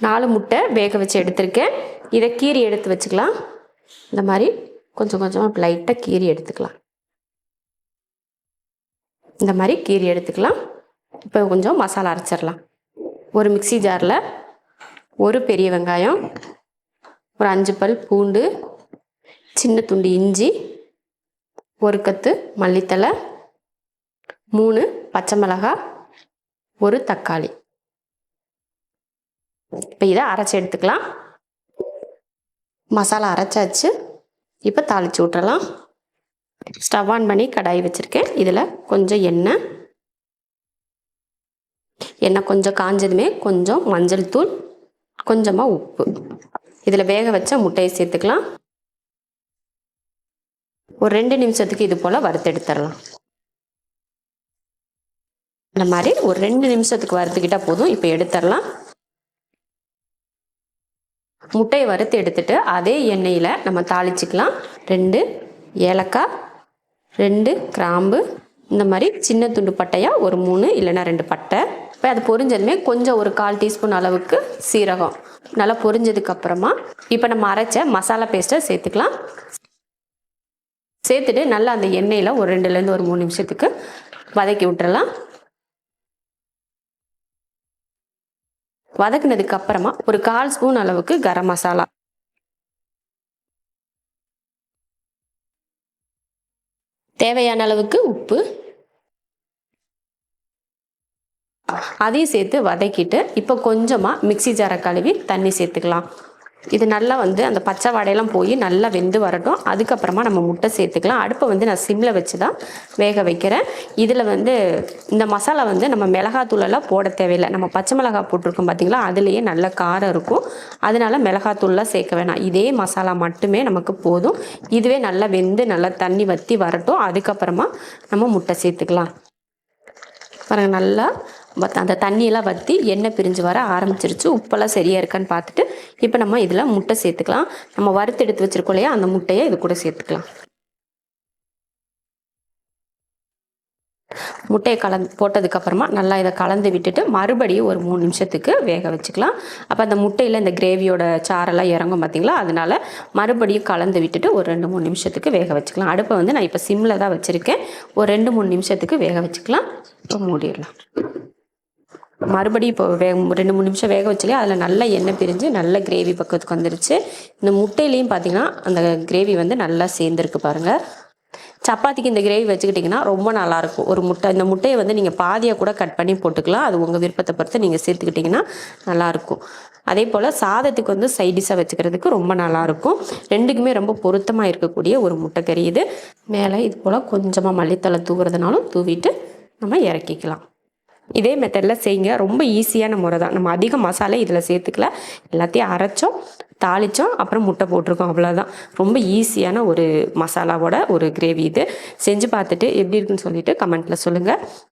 நாலு முட்டை வேக வச்சு எடுத்திருக்கேன். இதை கீரி எடுத்து வச்சுக்கலாம். இந்த மாதிரி கொஞ்சம் கொஞ்சமாக லைட்டாக கீரி எடுத்துக்கலாம். இந்த மாதிரி கீரி எடுத்துக்கலாம். இப்போ கொஞ்சம் மசாலா அரைச்சிடலாம். ஒரு மிக்ஸி ஜாரில் ஒரு பெரிய வெங்காயம் ஒரு அஞ்சு பல் பூண்டு சின்ன துண்டு இஞ்சி ஒரு கத்து மல்லித்தலை மூணு பச்சை மிளகாய் ஒரு தக்காளி. இப்போ இதை அரைச்சி எடுத்துக்கலாம். மசாலா அரைச்சாச்சு. இப்போ தாளிச்சு விட்டுறலாம் ஸ்டவ் ஆன் பண்ணி கடாய் வச்சுருக்கேன். இதில் கொஞ்சம் எண்ணெய். எண்ணெய் கொஞ்சம் காஞ்சதுமே கொஞ்சம் மஞ்சள் தூள் கொஞ்சமாக உப்பு. இதில் வேக வச்ச முட்டையை சேர்த்துக்கலாம். ஒரு ரெண்டு நிமிஷத்துக்கு இது போல் வறுத்தெடுத்துடலாம் இந்த மாதிரி ஒரு ரெண்டு நிமிஷத்துக்கு வறுத்துக்கிட்டால் போதும். இப்போ எடுத்துடலாம். முட்டையை வறுத்து எடுத்துட்டு அதே எண்ணெயில் நம்ம தாளிச்சிக்கலாம். ரெண்டு ஏலக்காய் ரெண்டு கிராம்பு இந்த மாதிரி சின்ன துண்டு பட்டையாக ஒரு மூணு இல்லைன்னா ரெண்டு பட்டை. இப்போ அது பொரிஞ்சதுமே கொஞ்சம் ஒரு கால் டீஸ்பூன் அளவுக்கு சீரகம். நல்லா பொரிஞ்சதுக்கப்புறமா இப்போ நம்ம அரைச்ச மசாலா பேஸ்ட்டை சேர்த்துக்கலாம். சேர்த்துட்டு நல்லா அந்த எண்ணெயில் ஒரு ரெண்டுலேருந்து ஒரு மூணு நிமிஷத்துக்கு வதக்கி விட்டுறலாம். வதக்குனதுக்கு அப்புறமா ஒரு கால் ஸ்பூன் அளவுக்கு கரம் மசாலா. தேவையான அளவுக்கு உப்பு. அதையும் சேர்த்து வதக்கிட்டு இப்போ கொஞ்சமாக மிக்ஸி ஜாரை கழுவி தண்ணி சேர்த்துக்கலாம். இது நல்லா வந்து அந்த பச்சை வடையெல்லாம் போய் நல்லா வெந்து வரட்டும். அதுக்கப்புறமா நம்ம முட்டை சேர்த்துக்கலாம். அடுப்பை வந்து நான் சிம்மில் வச்சு தான் வேக வைக்கிறேன். இதில் வந்து இந்த மசாலா வந்து நம்ம மிளகாத்தூளெல்லாம் போட தேவையில்லை. நம்ம பச்சை மிளகாய் போட்டிருக்கோம் பார்த்தீங்களா அதுலேயே நல்ல காரம் இருக்கும். அதனால மிளகாத்தூள்லாம் சேர்க்க வேணாம். இதே மசாலா மட்டுமே நமக்கு போதும். இதுவே நல்லா வெந்து நல்லா தண்ணி வற்றி வரட்டும். அதுக்கப்புறமா நம்ம முட்டை சேர்த்துக்கலாம். பாருங்கள் நல்லா அந்த தண்ணியெல்லாம் வற்றி எண்ணெய் பிரிஞ்சு வர ஆரம்பிச்சிருச்சு. உப்பெல்லாம் சரியாக இருக்கான்னு பார்த்துட்டு இப்போ நம்ம இதில் முட்டை சேர்த்துக்கலாம். நம்ம வறுத்து எடுத்து வச்சுருக்கோம் இல்லையா? அந்த முட்டையை இது கூட சேர்த்துக்கலாம். முட்டையை கலந்து போட்டதுக்கப்புறமா நல்லா இதை கலந்து விட்டுட்டு மறுபடியும் ஒரு மூணு நிமிஷத்துக்கு வேக வச்சுக்கலாம். அப்போ அந்த முட்டையில் இந்த கிரேவியோட சாரெல்லாம் இறங்கும் பார்த்தீங்களா அதனால மறுபடியும் கலந்து விட்டுட்டு ஒரு ரெண்டு மூணு நிமிஷத்துக்கு வேக வச்சுக்கலாம். அடுப்பை வந்து நான் இப்போ சிம்மில் தான் வச்சுருக்கேன். ஒரு ரெண்டு மூணு நிமிஷத்துக்கு வேக வச்சுக்கலாம். இப்போ மூடிடலாம். மறுபடியும் இப்போ வே ரெண்டு மூணு நிமிஷம் வேக வச்சுலே அதில் நல்ல எண்ணெய் பிரிஞ்சு நல்ல கிரேவி பக்கத்துக்கு வந்துருச்சு. இந்த முட்டையிலையும் பார்த்தீங்கன்னா அந்த கிரேவி வந்து நல்லா சேர்ந்துருக்கு பாருங்கள் சப்பாத்திக்கு இந்த கிரேவி வச்சுக்கிட்டிங்கன்னா ரொம்ப நல்லாயிருக்கும் ஒரு முட்டை இந்த முட்டையை வந்து நீங்கள் பாதியாக கூட கட் பண்ணி போட்டுக்கலாம். அது உங்கள் விருப்பத்தை பொறுத்து நீங்கள் சேர்த்துக்கிட்டிங்கன்னா நல்லாயிருக்கும் அதே போல் சாதத்துக்கு வந்து சைடிஷாக வச்சுக்கிறதுக்கு ரொம்ப நல்லாயிருக்கும் ரெண்டுக்குமே ரொம்ப பொருத்தமாக இருக்கக்கூடிய ஒரு முட்டைக்கறி இது. மேலே இது போல் கொஞ்சமாக மல்லித்தலை தூவுறதுனாலும் தூவிட்டு நம்ம இறக்கிக்கலாம். இதே மெத்தடில் செய்யுங்க ரொம்ப ஈஸியான முறை தான் நம்ம அதிக மசாலா இதில் சேர்த்துக்கல. எல்லாத்தையும் அரைச்சோம் தாளித்தோம் அப்புறம் முட்டை போட்டிருக்கோம். அவ்வளோதான் ரொம்ப ஈஸியான ஒரு மசாலாவோட ஒரு கிரேவி இது. செஞ்சு பார்த்துட்டு எப்படி இருக்குன்னு சொல்லிட்டு கமெண்ட்டில் சொல்லுங்கள்